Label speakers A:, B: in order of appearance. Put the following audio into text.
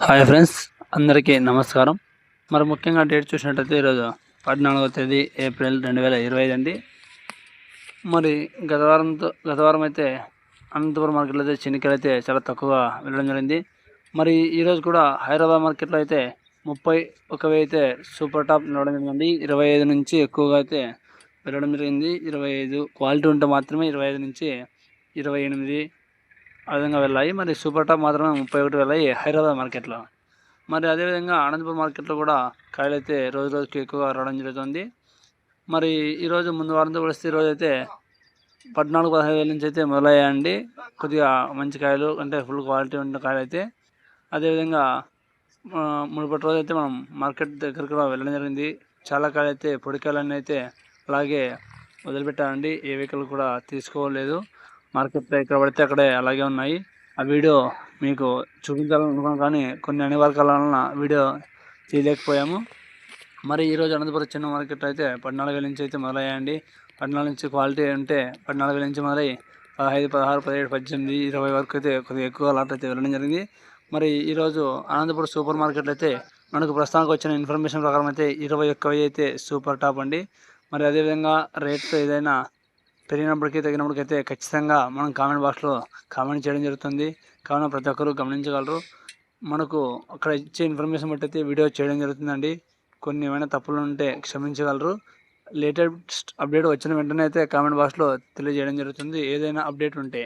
A: Hi friends అందరికీ నమస్కారం. మరి ముఖ్యంగా డేట్ చూసినట్టయితే ఈరోజు పద్నాలుగవ తేదీ ఏప్రిల్ రెండు వేల ఇరవై ఐదు అండి. మరి గత వారంతో గత వారం అయితే అనంతపురం మార్కెట్లో అయితే చెనిక్కాయలు అయితే చాలా తక్కువగా వెళ్ళడం జరిగింది. మరి ఈరోజు కూడా హైదరాబాద్ మార్కెట్లో అయితే ముప్పై ఒక అయితే సూపర్ టాప్ నిలవడం జరిగింది. ఇరవై ఐదు నుంచి ఎక్కువగా అయితే వెళ్ళడం జరిగింది. ఇరవై ఐదు క్వాలిటీ ఉంటే మాత్రమే ఇరవై ఐదు నుంచి ఇరవై ఎనిమిది ఆ విధంగా వెళ్ళాయి. మరి సూపర్ టాప్ మాత్రమే ముప్పై ఒకటి వెళ్ళాయి. హైదరాబాద్ మార్కెట్లో. మరి అదేవిధంగా ఆనందపూర్ మార్కెట్లో కూడా కాయలు అయితే రోజు రోజుకి ఎక్కువగా రావడం జరుగుతుంది. మరి ఈరోజు ముందు వారంతో పోలిస్తే ఈరోజు అయితే పద్నాలుగు పదహైదు వేల నుంచి అయితే మొదలయ్యాయండి. కొద్దిగా మంచి కాయలు అంటే ఫుల్ క్వాలిటీ ఉన్న కాయలు అయితే అదేవిధంగా మునుపటి రోజు అయితే మనం మార్కెట్ దగ్గరకు వెళ్ళడం జరిగింది. చాలా కాయలు అయితే పొడికాయలన్నీ అయితే అలాగే వదిలిపెట్టాలండి ఏ వెహికల్ కూడా తీసుకోలేదు. మార్కెట్లో ఎక్కడ పడితే అక్కడే అలాగే ఉన్నాయి. ఆ వీడియో మీకు చూపించాలనుకున్నాం కానీ కొన్ని అనివార్యాల వలన వీడియో తీయలేకపోయాము మరి ఈరోజు అనంతపురం చిన్న మార్కెట్ అయితే పద్నాలుగు వేల నుంచి అయితే మొదలయ్యాయండి. పద్నాలుగు నుంచి క్వాలిటీ ఉంటే పద్నాలుగు వేల నుంచి మొదలై పదహైదు పదహారు పదిహేడు పద్దెనిమిది ఇరవై వరకు అయితే కొద్దిగా ఎక్కువ లాట్ అయితే వెళ్ళడం జరిగింది. మరి ఈరోజు అనంతపురం సూపర్ మార్కెట్లో అయితే మనకు ప్రస్తుతానికి వచ్చిన ఇన్ఫర్మేషన్ ప్రకారం అయితే ఇరవై ఒక్కవి అయితే సూపర్ టాప్ అండి. మరి అదేవిధంగా రేట్స్ ఏదైనా పెరిగినప్పటికీ తగినప్పటికైతే ఖచ్చితంగా మనం కామెంట్ బాక్స్లో కామెంట్ చేయడం జరుగుతుంది. కావున ప్రతి ఒక్కరూ గమనించగలరు. మనకు అక్కడ ఇచ్చే ఇన్ఫర్మేషన్ బట్టి అయితే వీడియో చేయడం జరుగుతుందండి. కొన్ని ఏమైనా తప్పులు ఉంటే క్షమించగలరు. లేటెస్ట్ అప్డేట్ వచ్చిన వెంటనే అయితే కామెంట్ బాక్స్లో తెలియజేయడం జరుగుతుంది. ఏదైనా అప్డేట్ ఉంటే